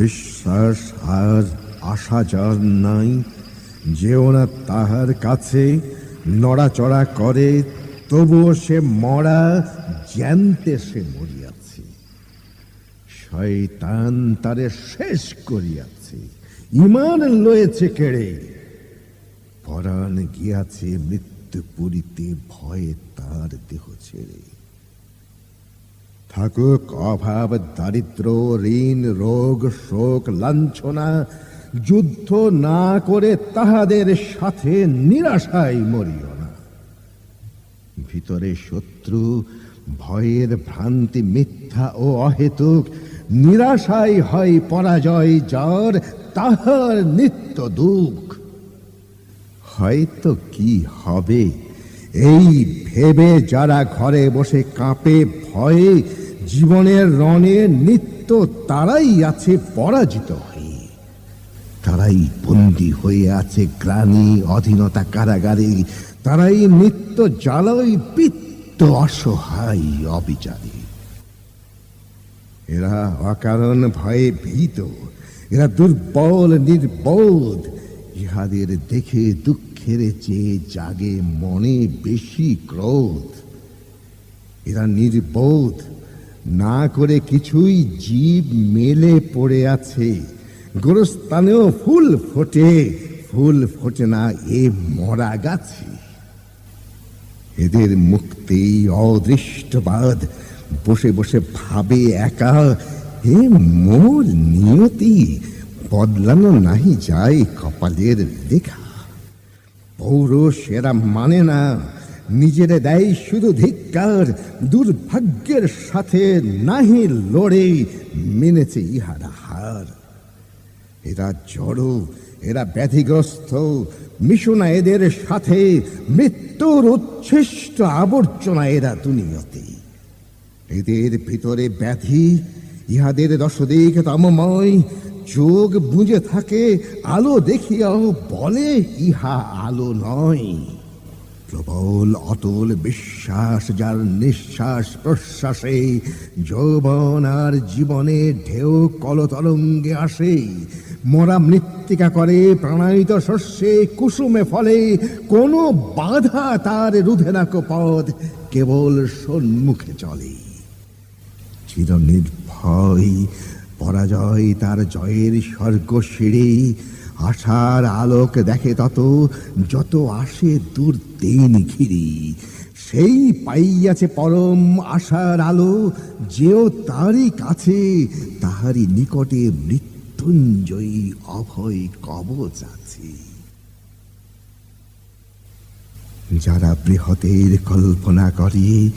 বিশ্বাস আর আশা যার নাই, যেও না তাহার কাছে নড়াচড়া করে, তবুও সে মরা জ্যান্তে সে মরিয়াছে। শয়তান তারে শেষ করিয়াছে ইমান লয়েছে কেড়ে। পরাণ গিয়াছে মৃত্যু পুরিতে ভয়ে তার দেহ ছেড়ে। থাকুক অভাব দারিদ্র ঋণ, রোগ, শোক, লাঞ্ছনা, যুদ্ধ না করে তাহাদের সাথে নিরাশায় মরিও না। ভিতরে শত্রু, ভয়ের ভ্রান্তি, মিথ্যা ও অহেতুক নিরাশাই হয় পরাজয় যার তাহার নিত্য দুঃখ। হয়তো কি হবে? এই ভেবে যারা ঘরে বসে কাঁপে ভয়ে জীবনের রণে নিত্য তারাই আছে পরাজিত হয়ে। তারাই বন্দী হয়ে আছে গ্রামী অধীনতা কারাগারে। তারাই নিত্য জ্বালয় পিত্ত অসহায় অবিচারী। এরা অকারণ ভয়ে ভীত। এরা দুর্বল, নির্বোধ। ইহাদের দেখে দুঃখের চেয়ে জাগে মনে বেশি ক্রোধ। এরা নির্বোধ। না করে কিছুই জীব মেলে পড়ে আছে। গোরস্থানেও ফুল ফোটে ফুল ফোটে না এ মরা গাছে। এদের মুক্তি অদৃষ্টবাদ, বসে বসে ভাবে একা, হে মোর নিয়তি, বদলানো নাহি যায় কপালের লেখা। পৌর সেরা মানে না নিজেরে দেয় শুধু ধিক্কার, দুর্ভাগ্যের সাথে নাহি লড়ে মেনেছে ইহারা হার। এরা জড়, এরা ব্যাধিগ্রস্ত, মিশনা এদের সাথে, মৃত্যুর উচ্ছিষ্ট আবর্জনা এরা দুনিয়তে। এদের ভিতরে ব্যাধি, ইহাদের দশদিক তমময় চোখ বুঝে থাকে, আলো দেখিয়াও বলে ইহা আলো নয়। প্রবল অটল বিশ্বাস, যার নিঃশ্বাস প্রশ্বাসে যৌবন আর জীবনে ঢেউ কলতরঙ্গে আসে। মরা মৃত্তিকা করে প্রাণায়িত শস্যে কুসুমে ফলে, কোনো বাধা তার রুধে না পথ কেবল সন্মুখে চলে। চির নির্ভয় পরাজয় তার জয়ের স্বর্গ সিঁড়ি আশার আলোক দেখে তত, যত আসে দূর দিন ঘিরি। সেই পাইয়াছে পরম আশার আলো, যেও তারই কাছে, তাহারই নিকটে মৃত্যুঞ্জয়ী অভয় কবচ আছে। যারা বৃহতের কল্পনা করে,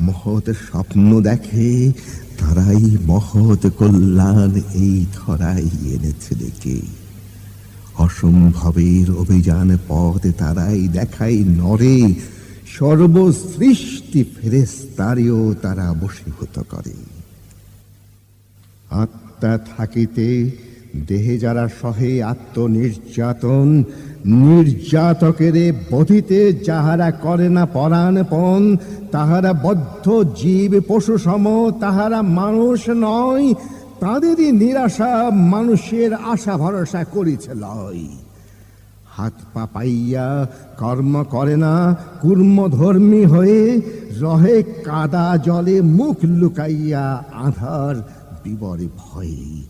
মহৎ স্বপ্ন দেখে, তারাই মহৎ কল্যাণ এই ধরাই এনেছে দেখে। অসম্ভবের অভিযান পথ তারাই দেখাই নরে। সর্বসৃষ্টি ফেরেস্তারেও তারা বশীভূত করে। আত্মা থাকিতে দেহে যারা সহে আত্মনির্যাতন, নির্যাতকের বধিতে যাহারা করে না পরাণপণ, তাহারা বদ্ধ জীব পশু সম, তাহারা মানুষ নয় তাদেরই নিরাশা মানুষের আশা ভরসা করিছে লয়। হাত পা পাইয়া কর্ম করে না কুর্মধর্মী হয়ে রহে কাদা জলে মুখ লুকাইয়া আধার বিবরে ভয়ে।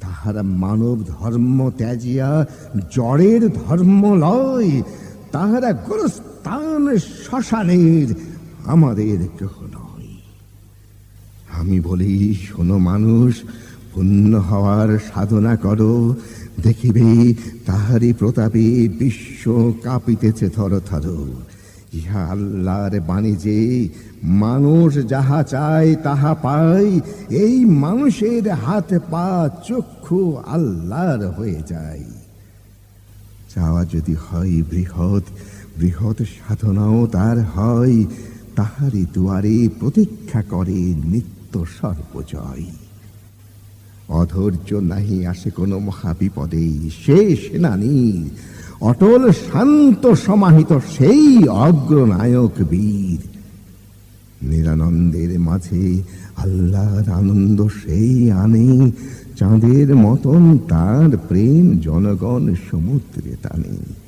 তাহারা মানব ধর্ম ত্যাজিয়া জড়ের ধর্ম লয়। তাহারা গোরস্থান শ্মশানের আমাদের গ্রহ নয়। আমি বলি, শোনো মানুষ পুণ্য হওয়ার সাধনা করো। দেখিবে তাহারি প্রতাপে বিশ্ব কাঁপিতেছে থর থর। ইহা আল্লাহর বাণী যে মানুষ যাহা চায় তাহা পায়, এই মানুষের হাত পা চক্ষু আল্লাহর হয়ে যায়। চাওয়া যদি হয় বৃহৎ বৃহৎ সাধনাও তার হয়, তাহারই দুয়ারে প্রতীক্ষা করে নিত্য সর্বজয়। অধৈর্য নাহি আসে কোনো মহাবিপদে। সে সেনানী, অটল, শান্ত, সমাহিত সেই অগ্রনায়ক বীর। নিরানন্দের মাঝে আল্লাহর আনন্দ সেই আনে, চাঁদের মতন তার প্রেম জনগণ সমুদ্রে টানে।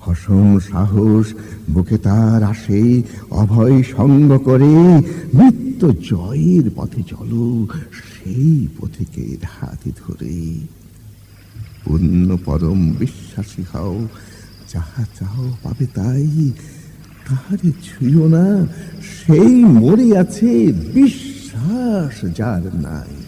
হসম সাহস, বুকে তার আসে অভয় সঙ্গ করে। নিত্য জয়ের পথে চলো, সেই পথিকের হাতে ধরে। পূর্ণ পরম বিশ্বাসী হও, যাহা চাও পাবে তাই। তাহারে ছুঁয়ো না, সেই মরে আছে বিশ্বাস যার নাই।